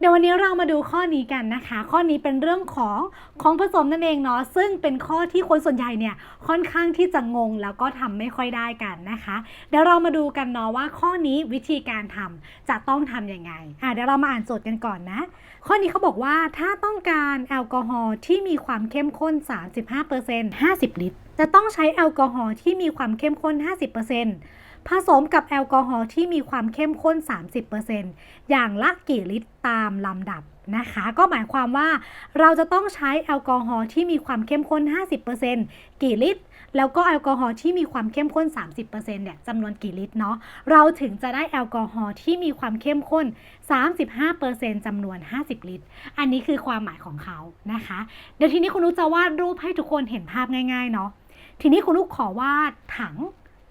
เดี๋ยววันนี้เรามาดูข้อนี้กันนะคะ ข้อนี้เป็นเรื่องของของผสมนั่นเองเนาะซึ่งเป็นข้อที่คนส่วนใหญ่เนี่ยค่อนข้างที่จะงงแล้วก็ทำไม่ค่อยได้กันนะคะ เดี๋ยวเรามาดูกันเนาะว่าข้อนี้วิธีการทำจะต้องทำยังไงอะเดี๋ยวเรามาอ่านโจทย์กันก่อนนะ ข้อนี้เขาบอกว่าถ้าต้องการแอลกอฮอล์ที่มีความเข้มข้น 35% 50 ลิตร จะต้องใช้แอลกอฮอล์ที่มีความเข้มข้น 50% ผสมกับแอลกอฮอล์ที่มีความเข้มข้น 30%อย่างละกี่ลิตรตามลำดับนะคะ ก็หมายความว่าเราจะต้องใช้แอลกอฮอล์ที่มีความเข้มข้น 50%กี่ลิตร แล้วก็แอลกอฮอล์ที่มีความเข้มข้น 30%เนี่ยจำนวนกี่ลิตรเนาะ เราถึงจะได้แอลกอฮอล์ที่มีความเข้มข้น 35%จำนวน 50 ลิตร อันนี้คือความหมายของเขานะคะ เดี๋ยวทีนี้คุณนุกจะวาดรูปให้ทุกคนเห็นภาพง่ายๆเนาะ ทีนี้คุณนุกขอวาดถัง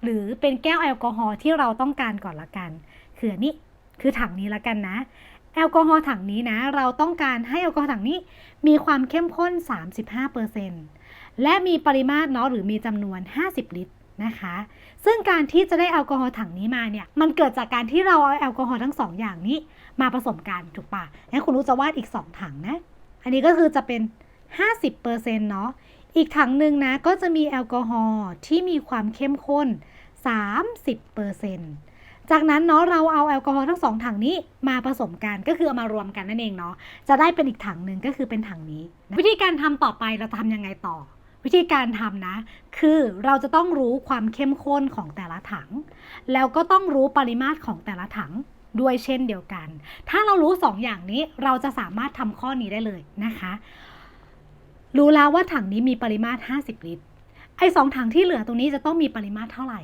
หรือเป็นแก้วแอลกอฮอล์ที่เราต้องการก่อนละกัน คืออันนี้คือถังนี้ละกันนะ แอลกอฮอล์ถังนี้นะ เราต้องการให้แอลกอฮอล์ถังนี้มีความเข้มข้น 35%และมีปริมาตรเนาะหรือมีจำนวน 50 ลิตรนะคะ ซึ่งการที่จะได้แอลกอฮอล์ถังนี้มาเนี่ย มันเกิดจากการที่เราเอาแอลกอฮอล์ทั้งสองอย่างนี้มาผสมกันถูกปะงั้นคุณรู้จะวาดอีก 2 ถังนะ อันนี้ก็คือจะเป็น 50%เนาะ อีกถังหนึ่งนะก็จะมีแอลกอฮอล์ที่มีความเข้มข้น 30%จากนั้นเนาะเราเอาแอลกอฮอล์ทั้งสองถังนี้มาผสมกันก็คือเอามารวมกันนั่นเองเนาะจะได้เป็นอีกถังหนึ่งก็คือเป็นถังนี้ วิธีการทำต่อไปเราจะทำยังไงต่อ วิธีการทำนะ คือเราจะต้องรู้ความเข้มข้นของแต่ละถัง แล้วก็ต้องรู้ปริมาตรของแต่ละถังด้วยเช่นเดียวกัน ถ้าเรารู้สองอย่างนี้เราจะสามารถทำข้อนี้ได้เลยนะคะ รู้แล้วว่าถังนี้มีปริมาตร 50 ลิตร ไอ้สองถังที่เหลือตรงนี้จะต้องมีปริมาตรเท่าไหร่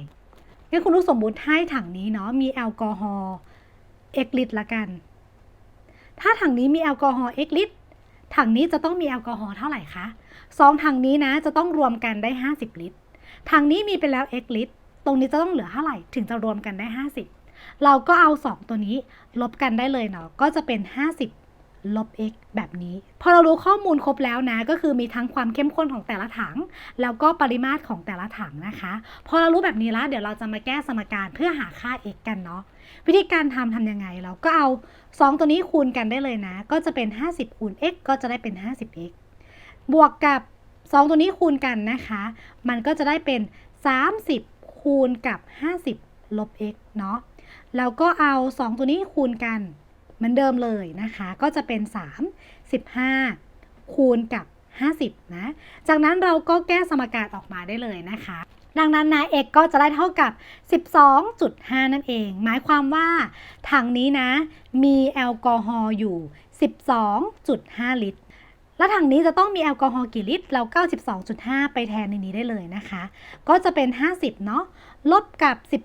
งั้นคุณลูกสมมุติให้ถังนี้เนาะมีแอลกอฮอล์ x ลิตรละกัน ถ้าถังนี้มีแอลกอฮอล์ x ลิตร ถังนี้จะต้องมีแอลกอฮอล์เท่าไหร่คะสองถังนี้นะจะต้องรวมกันได้ 50 ลิตร ถังนี้มีไปแล้ว x ลิตร ตรงนี้จะต้องเหลือเท่าไหร่ถึงจะรวมกันได้ 50 เราก็เอา 2 ตัวนี้ลบกันได้เลยเนาะ ก็จะเป็น 50 ลบ x แบบนี้ พอเรารู้ข้อมูลครบแล้วนะ ก็คือมีทั้งความเข้มข้นของแต่ละถัง แล้วก็ปริมาตรของแต่ละถังนะคะ พอเรารู้แบบนี้แล้ว เดี๋ยวเราจะมาแก้สมการเพื่อหาค่า x กันเนาะ วิธีการทำทำยังไง เราก็เอา 2 ตัวนี้คูณกันได้เลยนะ ก็จะเป็น 50 คูณ x ก็จะได้เป็น 50x บวกกับ 2 ตัวนี้คูณกันนะคะ มันก็จะได้เป็น 30 คูณกับ 50 ลบ x เนาะ แล้วก็เอา 2 ตัวนี้คูณกัน เหมือนเดิมเลยนะคะ ก็จะเป็น 3 15 คูณกับ 50 นะ จากนั้นเราก็แก้สมการออกมาได้เลยนะคะ ดังนั้นนะ x ก็จะได้เท่ากับ 12.5 นั่นเอง หมายความว่าถังนี้นะ มีแอลกอฮอล์อยู่ 12.5 ลิตรแล้วถังนี้จะต้องมีแอลกอฮอล์กี่ลิตร เรา 92.5 ไปแทนในนี้ได้เลยนะคะ ก็จะเป็น 50 เนาะ ลบกับ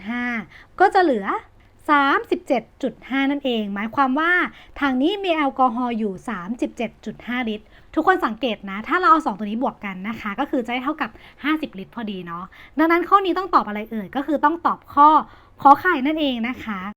12.5 ก็จะเหลือ 37.5 นั่นเอง หมายความว่าถังนี้มีแอลกอฮอล์อยู่ 37.5 ลิตร ทุกคนสังเกตนะ ถ้าเราเอา 2 ตัวนี้บวกกันนะคะ ก็คือจะได้เท่ากับ 50 ลิตรพอดีเนาะ ดังนั้นข้อนี้ต้องตอบอะไรเอ่ย ก็คือต้องตอบข้อขอไข่นั่นเองนะคะ